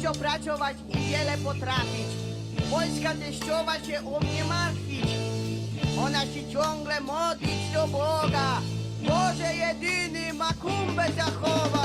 Kuzio pracować i wiele potrafić. Polska teściowa się o mnie martwić. Ona się ciągle modlić do Boga. Boże jedyny makumbę zachowa.